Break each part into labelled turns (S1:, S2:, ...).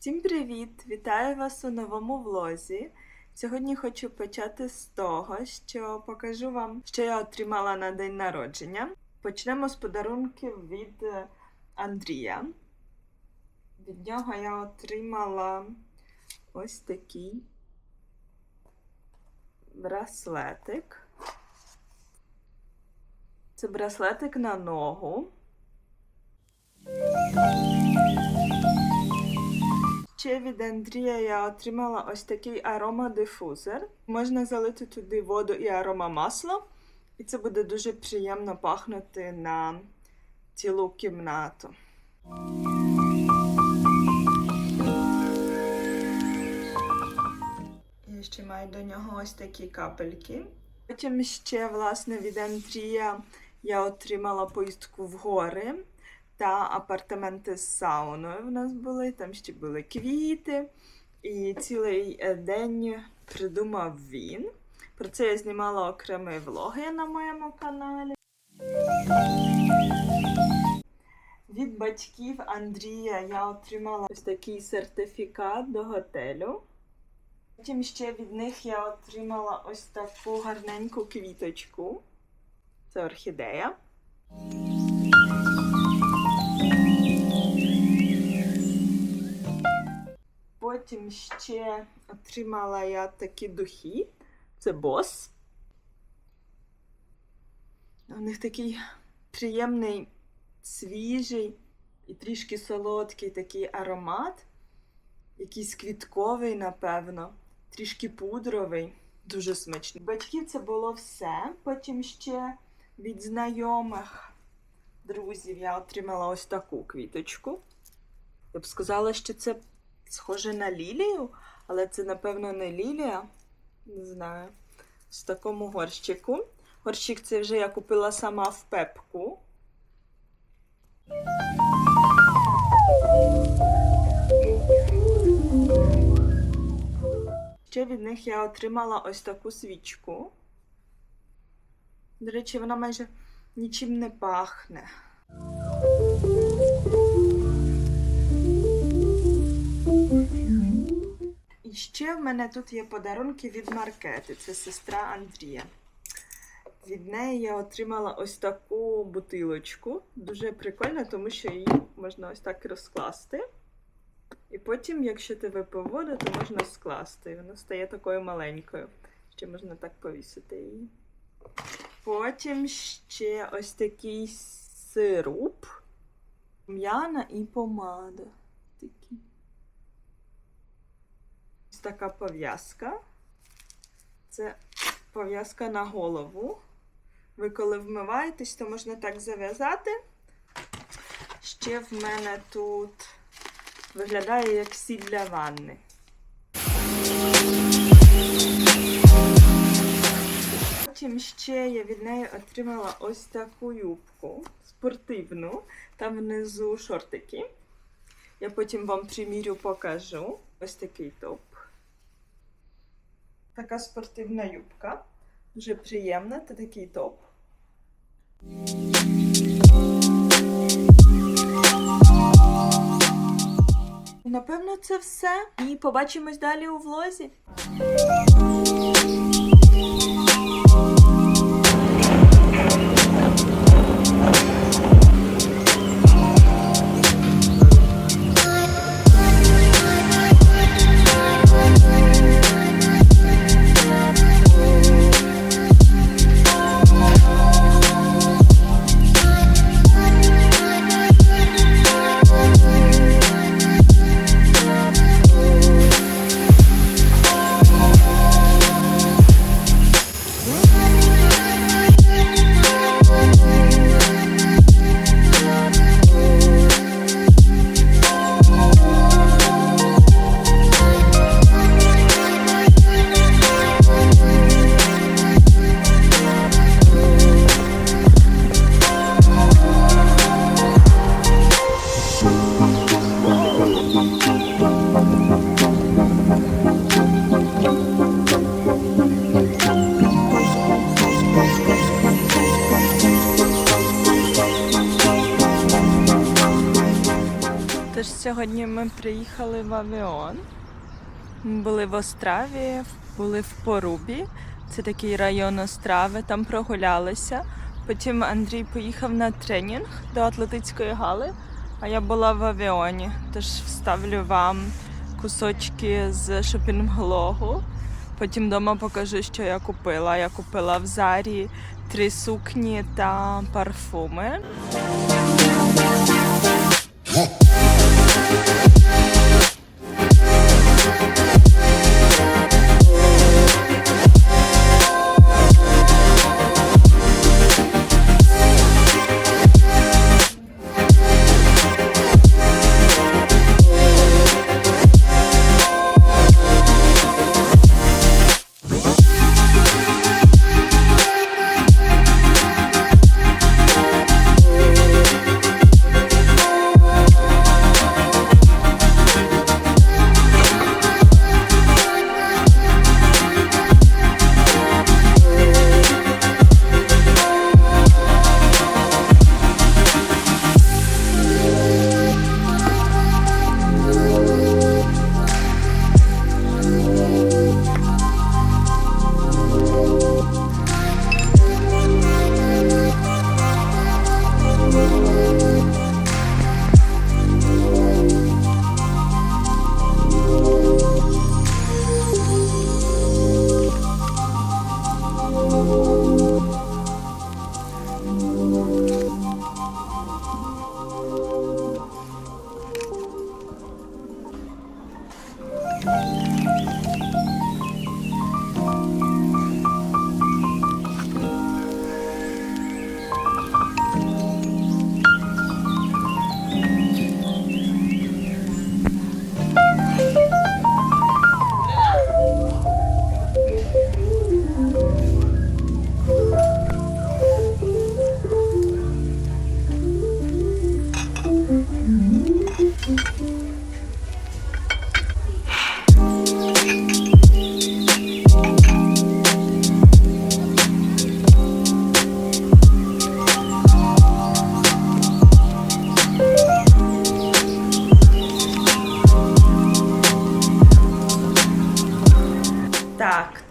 S1: Всім привіт! Вітаю вас у новому влозі. Сьогодні хочу почати з того, що покажу вам, що я отримала на день народження. Почнемо з подарунків від е, Андрія. Від нього я отримала ось такий браслетик. Це браслетик на ногу. Ще від Андрія я отримала ось такий аромадифузор. Можна залити туди воду і аромамасло, і це буде дуже приємно пахнути на цілу кімнату. Я ще маю до нього ось такі капельки. Потім ще, власне, від Андрія я отримала поїздку в гори та апартаменти з сауною в нас були. Там ще були квіти. І цілий е, день придумав він. Про це я знімала окремі влоги на моєму каналі. Від батьків Андрія я отримала ось такий сертифікат до готелю. Потім ще від них я отримала ось таку гарненьку квіточку. Це орхідея. Потім ще отримала я такі духи. Це бос. У них такий приємний, свіжий і трішки солодкий такий аромат. Якийсь квітковий, напевно, трішки пудровий, дуже смачний. Батьків це було все. Потім ще від знайомих друзів я отримала ось таку квіточку. Я б сказала, що це схоже на лілію, але це, напевно, не лілія. Не знаю. В такому горщику. Горщик це вже я купила сама в пепку. Ще від них я отримала ось таку свічку. До речі, вона майже нічим не пахне. І ще в мене тут є подарунки від Маркети. Це сестра Андрія. Від неї я отримала ось таку бутилочку. Дуже прикольно, тому що її можна ось так розкласти. І потім, якщо ти випив то можна скласти. І вона стає такою маленькою. Ще можна так повісити її. Потім ще ось такий сироп, м'яна і помада. Такі. Ось така пов'язка. Це пов'язка на голову. Ви коли вмиваєтесь, то можна так зав'язати. Ще в мене тут виглядає як сіль для ванни. Потім ще я від неї отримала ось таку юбку спортивну. Там внизу шортики. Я потім вам примірю покажу. Ось такий топ. Така спортивна юбка. Дуже приємна, та такий топ. Напевно, це все. І побачимось далі у влозі. Сьогодні ми приїхали в Авіон. Ми були в Остраві, були в Порубі. Це такий район Острави, там прогулялися. Потім Андрій поїхав на тренінг до атлетичної гали, а я була в авіоні. Тож вставлю вам кусочки з шопінг-логу. Потім вдома покажу, що я купила. Я купила в Зарі три сукні та парфуми.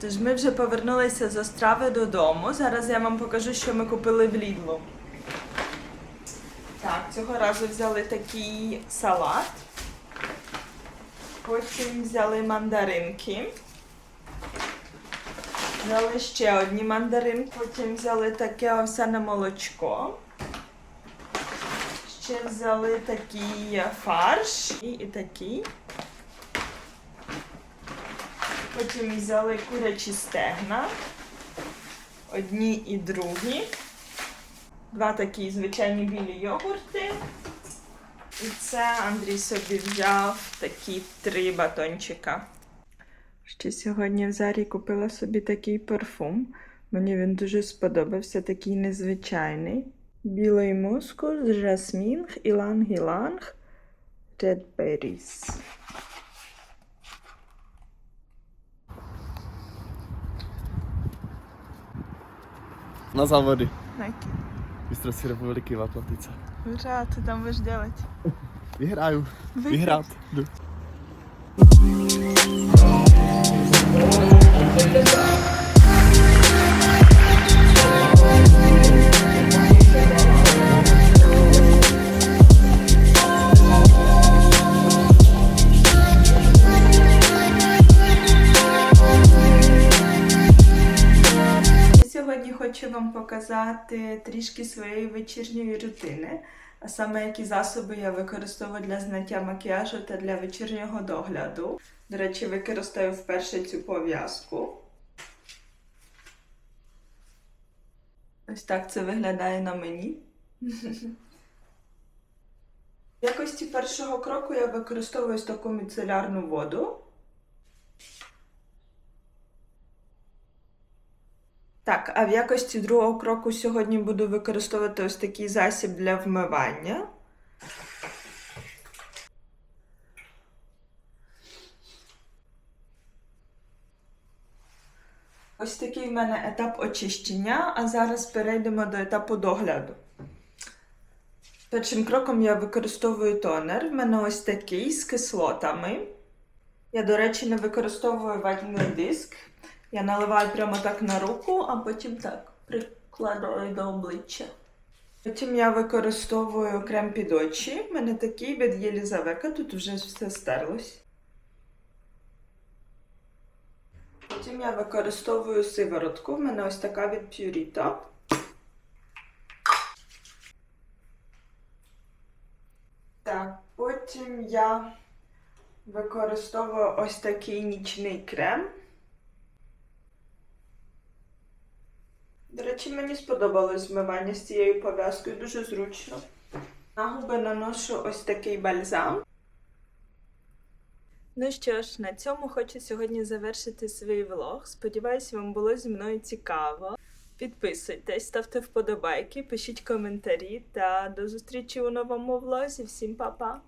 S1: Тож ми вже повернулися з Острави додому. Зараз я вам покажу, що ми купили в Лідлу. Так, цього разу взяли такий салат. Потім взяли мандаринки. Взяли ще одні мандаринки. Потім взяли таке овсяне молочко. Ще взяли такий фарш і, і такий. Потім взяли курячі стегна. Одні і другі. Два такі звичайні білі йогурти. І це Андрій собі взяв такі три батончика. Ще сьогодні в Зарі купила собі такий парфум. Мені він дуже сподобався, такий незвичайний. Білий мускус, жасмін, іланг-іланг, Red Berries.
S2: Na závody
S1: Taky.
S2: Mistrovství republiky v Atlantice.
S1: Hurá, co tam budeš dělat?
S2: Vyhraju. Vyhrát. Jdu.
S1: Показати трішки своєї вечірньої рутини, а саме які засоби я використовую для зняття макіяжу та для вечірнього догляду. До речі, використаю вперше цю пов'язку. Ось так це виглядає на мені. В якості першого кроку я використовую таку міцелярну воду. Так, а в якості другого кроку сьогодні буду використовувати ось такий засіб для вмивання. Ось такий в мене етап очищення, а зараз перейдемо до етапу догляду. Першим кроком я використовую тонер. В мене ось такий з кислотами. Я, до речі, не використовую ватний диск. Я наливаю прямо так на руку, а потім так прикладаю до обличчя. Потім я використовую крем під очі. У мене такий від Єлізавека, тут вже все стерлось. Потім я використовую сиворотку. У мене ось така від Purito. Так, потім я використовую ось такий нічний крем. До речі, мені сподобалось змивання з цією пов'язкою, дуже зручно. На губи наношу ось такий бальзам. Ну що ж, на цьому хочу сьогодні завершити свій влог. Сподіваюсь, вам було зі мною цікаво. Підписуйтесь, ставте вподобайки, пишіть коментарі та до зустрічі у новому влозі. Всім па-па!